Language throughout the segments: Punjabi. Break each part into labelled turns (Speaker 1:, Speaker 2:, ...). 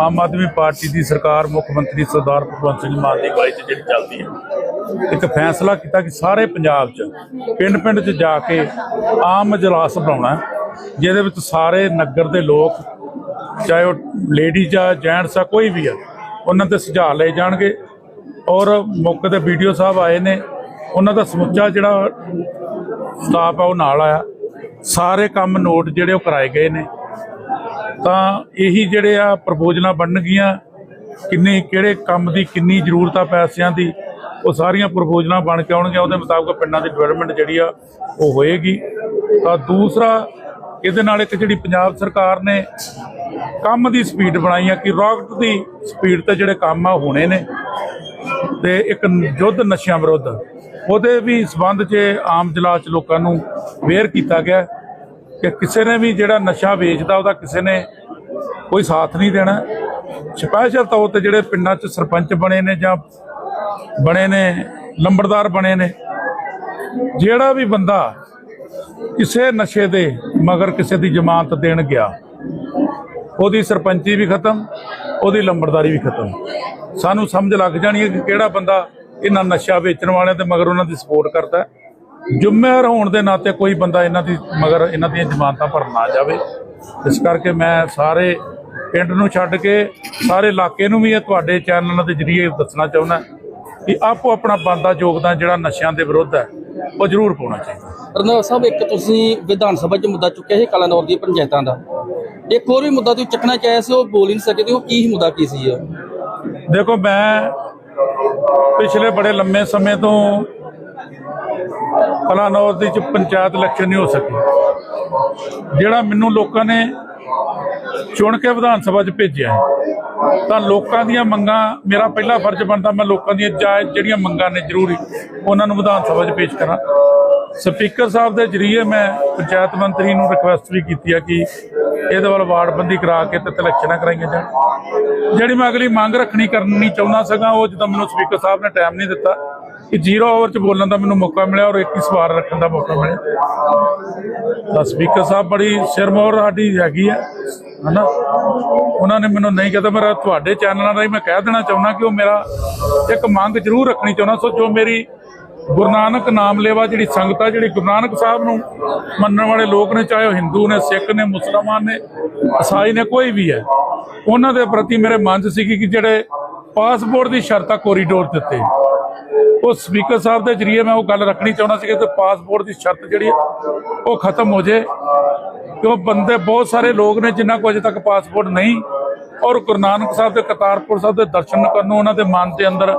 Speaker 1: ਆਮ ਆਦਮੀ ਪਾਰਟੀ ਦੀ ਸਰਕਾਰ, ਮੁੱਖ ਮੰਤਰੀ ਸਰਦਾਰ ਭਗਵੰਤ ਸਿੰਘ ਮਾਨ ਦੀ ਅਗਵਾਈ 'ਚ ਜਿਹੜੀ ਚੱਲਦੀ ਹੈ। ਇੱਕ ਫੈਸਲਾ ਕੀਤਾ ਕਿ ਸਾਰੇ ਪੰਜਾਬ 'ਚ, ਪਿੰਡ-ਪਿੰਡ 'ਚ ਜਾ ਕੇ ਆਮ ਇਜਲਾਸ ਬਣਾਉਣਾ ਜਿਹਦੇ ਵਿੱਚ ਸਾਰੇ ਨਗਰ ਦੇ ਲੋਕ, ਚਾਹੇ ਉਹ ਲੇਡੀਜ਼ ਆ ਜੈਂਟਸ ਆ, ਕੋਈ ਵੀ ਆ, ਉਹਨਾਂ 'ਤੇ ਸੁਝਾਅ ਲਏ ਜਾਣਗੇ। ਔਰ ਮੌਕੇ ਤੇ ਵੀਡੀਓ ਸਾਹਿਬ ਆਏ ਨੇ, ਉਹਨਾਂ ਦਾ ਸਮੁੱਚਾ ਜਿਹੜਾ ਸਟਾਫ ਆ ਉਹ ਨਾਲ ਆਇਆ। ਸਾਰੇ ਕੰਮ ਨੋਟ ਜਿਹੜੇ ਉਹ ਕਰਾਏ ਗਏ ਨੇ। ਤਾਂ ਇਹੀ ਜਿਹੜੇ ਆ ਪ੍ਰਪੋਜ਼ਲਾਂ ਬਣਨਗੀਆਂ, ਕਿੰਨੇ, ਕਿਹੜੇ ਕੰਮ ਦੀ ਕਿੰਨੀ ਜ਼ਰੂਰਤ ਆ ਪੈਸਿਆਂ ਦੀ, ਉਹ ਸਾਰੀਆਂ ਪ੍ਰਪੋਜ਼ਲਾਂ ਬਣ ਕੇ ਆਉਣਗੀਆਂ, ਉਹਦੇ ਮੁਤਾਬਕ ਪਿੰਡਾਂ ਦੀ ਡਿਵੈਲਪਮੈਂਟ ਜਿਹੜੀ ਆ, ਉਹ ਹੋਏਗੀ। ਤਾਂ ਦੂਸਰਾ, ਇਹਦੇ ਨਾਲ ਇੱਕ ਜਿਹੜੀ ਪੰਜਾਬ ਸਰਕਾਰ ਨੇ ਕੰਮ ਦੀ ਸਪੀਡ ਬਣਾਈ ਆ ਕਿ ਰਾਕਟ ਦੀ ਸਪੀਡ ਤੇ ਜਿਹੜੇ ਕੰਮ ਆ ਉਹ ਹੋਣੇ ਨੇ। ਤੇ ਇੱਕ ਯੁੱਧ ਨਸ਼ਿਆਂ ਵਿਰੁੱਧ, ਉਹਦੇ ਵੀ ਸਬੰਧ 'ਚ ਆਮ ਜਲਾ 'ਚ ਲੋਕਾਂ ਨੂੰ ਵੇਅਰ ਕੀਤਾ ਗਿਆ। ਕਿ ਕਿਸੇ ਨੇ ਵੀ ਜਿਹੜਾ ਨਸ਼ਾ ਵੇਚਦਾ, ਉਹਦਾ ਕਿਸੇ ਨੇ ਕੋਈ ਸਾਥ ਨਹੀਂ ਦੇਣਾ। ਸਪੈਸ਼ਲ ਤੌਰ ਤੇ ਜਿਹੜੇ ਪਿੰਡਾਂ 'ਚ ਸਰਪੰਚ ਬਣੇ ਨੇ ਜਾਂ ਬਣੇ ਨੇ, ਲੰਬੜਦਾਰ ਬਣੇ ਨੇ, ਜਿਹੜਾ ਵੀ ਬੰਦਾ ਕਿਸੇ ਨਸ਼ੇ ਦੇ ਮਗਰ ਕਿਸੇ ਦੀ ਜ਼ਮਾਨਤ ਦੇਣ ਗਿਆ, ਉਹਦੀ ਸਰਪੰਚੀ ਵੀ ਖਤਮ, ਉਹਦੀ ਲੰਬੜਦਾਰੀ ਵੀ ਖਤਮ। ਸਾਨੂੰ ਸਮਝ ਲੱਗ ਜਾਣੀ ਹੈ ਕਿ ਕਿਹੜਾ ਬੰਦਾ ਇਹਨਾਂ ਨਸ਼ਾ ਵੇਚਣ ਵਾਲਿਆਂ ਤੇ ਮਗਰ ਉਹਨਾਂ ਦੀ ਸਪੋਰਟ ਕਰਦਾ ਹੈ। ਜ਼ਿੰਮੇਵਾਰ ਹੋਣ ਦੇ ਨਾਤੇ ਕੋਈ ਬੰਦਾ ਇਹਨਾਂ ਦੀ ਮਗਰ ਇਹਨਾਂ ਦੀਆਂ ਜ਼ਮਾਨਤਾਂ ਭਰਨ ਨਾ ਜਾਵੇ। ਇਸ ਕਰਕੇ ਮੈਂ ਸਾਰੇ ਪਿੰਡ ਨੂੰ ਛੱਡ ਕੇ ਸਾਰੇ ਇਲਾਕੇ ਨੂੰ ਵੀ ਇਹ ਤੁਹਾਡੇ ਚੈਨਲਾਂ ਦੇ ਜ਼ਰੀਏ ਦੱਸਣਾ ਚਾਹੁੰਦਾ ਕਿ ਆਪੋ ਆਪਣਾ ਬੰਦਾ ਯੋਗਦਾਨ ਜਿਹੜਾ ਨਸ਼ਿਆਂ ਦੇ ਵਿਰੁੱਧ ਹੈ ਉਹ ਜ਼ਰੂਰ ਪਾਉਣਾ ਚਾਹੀਦਾ।
Speaker 2: ਰਣਜੀਤ ਸਾਹਿਬ ਇੱਕ ਤੁਸੀਂ ਵਿਧਾਨ ਸਭਾ 'ਚ ਮੁੱਦਾ ਚੁੱਕਿਆ ਸੀ ਕਲਾਨੌਰ ਦੀ ਪੰਚਾਇਤਾਂ ਦਾ। ਇੱਕ ਹੋਰ ਵੀ ਮੁੱਦਾ ਤੁਸੀਂ ਚੱਕਣਾ ਚਾਹਿਆ ਸੀ ਉਹ ਬੋਲ ਹੀ ਨਹੀਂ ਸਕੇ ਤੇ ਉਹ ਕੀ ਮੁੱਦਾ ਕੀ ਸੀ
Speaker 1: ਦੇਖੋ ਮੈਂ ਪਿਛਲੇ ਬੜੇ ਲੰਮੇ ਸਮੇਂ ਤੋਂ ਕਲਾਨੌਰ ਦੀ ਚ ਪੰਚਾਇਤ ਇਲੈਕਸ਼ਨ ਨਹੀਂ ਹੋ ਸਕੀ ਜਿਹੜਾ ਮੈਨੂੰ ਲੋਕਾਂ ਨੇ ਚੁਣ ਕੇ ਵਿਧਾਨ ਸਭਾ 'ਚ ਭੇਜਿਆ ਹੈ। ਤਾਂ ਲੋਕਾਂ ਦੀਆਂ ਮੰਗਾਂ, ਮੇਰਾ ਪਹਿਲਾ ਫਰਜ਼ ਬਣਦਾ ਮੈਂ ਲੋਕਾਂ ਦੀਆਂ ਜਾਇਜ਼ ਜਿਹੜੀਆਂ ਮੰਗਾਂ ਨੇ ਜ਼ਰੂਰੀ, ਉਹਨਾਂ ਨੂੰ ਵਿਧਾਨ ਸਭਾ 'ਚ ਪੇਸ਼ ਕਰਾਂ ਸਪੀਕਰ ਸਾਹਿਬ ਦੇ ਜਰੀਏ ਮੈਂ ਪੰਚਾਇਤ ਮੰਤਰੀ ਨੂੰ ਰਿਕੁਐਸਟ ਵੀ ਕੀਤੀ ਹੈ ਕਿ ਇਹਦੇ ਵੱਲ ਵਾਰਡਬੰਦੀ ਕਰਾ ਕੇ ਤੇ ਇਲੈਕਸ਼ਨਾਂ ਕਰਾਈਆਂ ਜਾਣ ਜਿਹੜੀ ਮੈਂ ਅਗਲੀ ਮੰਗ ਰੱਖਣੀ ਕਰਨੀ ਚਾਹੁੰਦਾ ਸੀਗਾ, ਉਹ ਜਦੋਂ ਮੈਨੂੰ ਸਪੀਕਰ ਸਾਹਿਬ ਨੇ ਟਾਈਮ ਨਹੀਂ ਦਿੱਤਾ ਕਿ ਜ਼ੀਰੋ ਓਵਰ 'ਚ ਬੋਲਣ ਦਾ ਮੈਨੂੰ ਮੌਕਾ ਮਿਲਿਆ ਔਰ 21 ਸਵਾਰ ਰੱਖਣ ਦਾ ਮੌਕਾ ਮਿਲਿਆ। ਤਾਂ ਸਪੀਕਰ ਸਾਹਿਬ ਬੜੀ ਸਿਰਮੌਰ ਸਾਡੀ ਹੈਗੀ ਹੈ, ਹਨਾ? ਉਹਨਾਂ ਨੇ ਮੈਨੂੰ ਨਹੀਂ ਕਹਤਾ ਮੇਰਾ ਤੁਹਾਡੇ ਚੈਨਲਾਂ ਰਾਹੀਂ ਮੈਂ ਕਹਿ ਦੇਣਾ ਚਾਹੁੰਦਾ ਕਿ ਉਹ ਮੇਰਾ ਇੱਕ ਮੰਗ ਜ਼ਰੂਰ ਰੱਖਣੀ ਚਾਹੁੰਦਾ। ਸੋ ਜੋ ਮੇਰੀ ਗੁਰੂ ਨਾਨਕ ਨਾਮ ਲੇਵਾ ਜਿਹੜੀ ਸੰਗਤ ਆ, ਜਿਹੜੀ ਗੁਰੂ ਨਾਨਕ ਸਾਹਿਬ ਨੂੰ ਮੰਨਣ ਵਾਲੇ ਲੋਕ ਨੇ, ਚਾਹੇ ਉਹ ਹਿੰਦੂ ਨੇ, ਸਿੱਖ ਨੇ, ਮੁਸਲਮਾਨ ਨੇ, ਈਸਾਈ ਨੇ, ਕੋਈ ਵੀ ਹੈ, ਉਹਨਾਂ ਦੇ ਪ੍ਰਤੀ ਮੇਰੇ ਮਨ 'ਚ ਸੀਗੀ ਕਿ ਜਿਹੜੇ ਪਾਸਪੋਰਟ ਦੀ ਸ਼ਰਤਾਂ ਕੋਰੀਡੋਰ ਦਿੱਤੇ ਉਹ ਸਪੀਕਰ ਸਾਹਿਬ ਦੇ ਜਰੀਏ ਮੈਂ ਉਹ ਗੱਲ ਰੱਖਣੀ ਚਾਹੁੰਦਾ ਸੀ ਕਿ ਤੇ ਪਾਸਪੋਰਟ ਦੀ ਸ਼ਰਤ ਜਿਹੜੀ ਹੈ, ਉਹ ਖਤਮ ਹੋ ਜੇ ਕਿਉਂ? ਬੰਦੇ ਬਹੁਤ ਸਾਰੇ ਲੋਕ ਨੇ ਜਿਨ੍ਹਾਂ ਕੋਲ ਅਜੇ ਤੱਕ ਪਾਸਪੋਰਟ ਨਹੀਂ। ਔਰ ਗੁਰੂ ਨਾਨਕ ਸਾਹਿਬ ਦੇ ਕਰਤਾਰਪੁਰ ਸਾਹਿਬ ਦੇ ਦਰਸ਼ਨ ਕਰਨ ਨੂੰ ਉਹਨਾਂ ਦੇ ਮਨ ਦੇ ਅੰਦਰ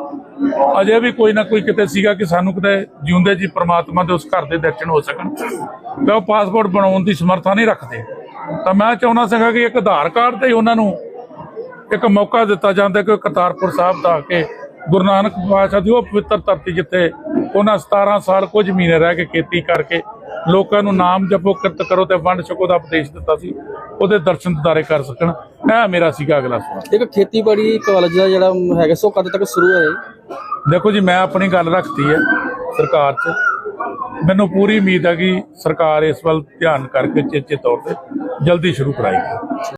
Speaker 1: ਅਜੇ ਵੀ ਕੋਈ ਨਾ ਕੋਈ ਕਿਤੇ ਸੀਗਾ ਕਿ ਸਾਨੂੰ ਕਿਤੇ ਜਿਉਂਦੇ ਜੀ ਪ੍ਰਮਾਤਮਾ ਦੇ ਉਸ ਘਰ ਦੇ ਦਰਸ਼ਨ ਹੋ ਸਕਣ। ਤੇ ਉਹ ਪਾਸਪੋਰਟ ਬਣਾਉਣ ਦੀ ਸਮਰੱਥਾ ਨਹੀਂ ਰੱਖਦੇ। ਤਾਂ ਮੈਂ ਚਾਹੁੰਦਾ ਸੀਗਾ ਕਿ ਇੱਕ ਆਧਾਰ ਕਾਰਡ ਤੇ ਹੀ ਉਹਨਾਂ ਨੂੰ ਇੱਕ ਮੌਕਾ ਦਿੱਤਾ ਜਾਂਦਾ ਕਿ ਕਰਤਾਰਪੁਰ ਸਾਹਿਬ ਦਾ ਆ ਕੇ ਗੁਰੂ ਨਾਨਕ ਪਾਤਸ਼ਾਹ ਦੀ ਉਹ ਪਵਿੱਤਰ ਧਰਤੀ ਜਿੱਥੇ ਉਹਨਾਂ 17 ਸਾਲ ਕੁਝ ਮਹੀਨੇ ਰਹਿ ਕੇ ਖੇਤੀ ਕਰਕੇ ਲੋਕਾਂ ਨੂੰ ਨਾਮ ਜਪੋ ਕਿਰਤ ਕਰੋ ਤੇ ਵੰਡ ਛਕੋ ਦਾ ਉਪਦੇਸ਼ ਦਿੱਤਾ ਸੀ ਉਹਦੇ ਦਰਸ਼ਨ ਦਿਦਾਰੇ ਕਰ ਸਕਣ। ਇਹ ਮੇਰਾ ਸੀਗਾ ਅਗਲਾ ਸਵਾਲ।
Speaker 2: ਇੱਕ ਖੇਤੀਬਾੜੀ ਕਾਲਜ ਦਾ ਜਿਹੜਾ ਹੈਗਾ ਸੋ ਕਦ ਤੱਕ ਸ਼ੁਰੂ ਹੋਇਆ
Speaker 1: ਦੇਖੋ ਜੀ ਮੈਂ ਆਪਣੀ ਗੱਲ ਰੱਖਤੀ ਹੈ ਸਰਕਾਰ 'ਚ। ਮੈਨੂੰ ਪੂਰੀ ਉਮੀਦ ਹੈ ਕਿ ਸਰਕਾਰ ਇਸ ਵੱਲ ਧਿਆਨ ਕਰਕੇ ਚੇਚੇ ਤੌਰ ਤੇ ਜਲਦੀ ਸ਼ੁਰੂ ਕਰਾਏਗੀ।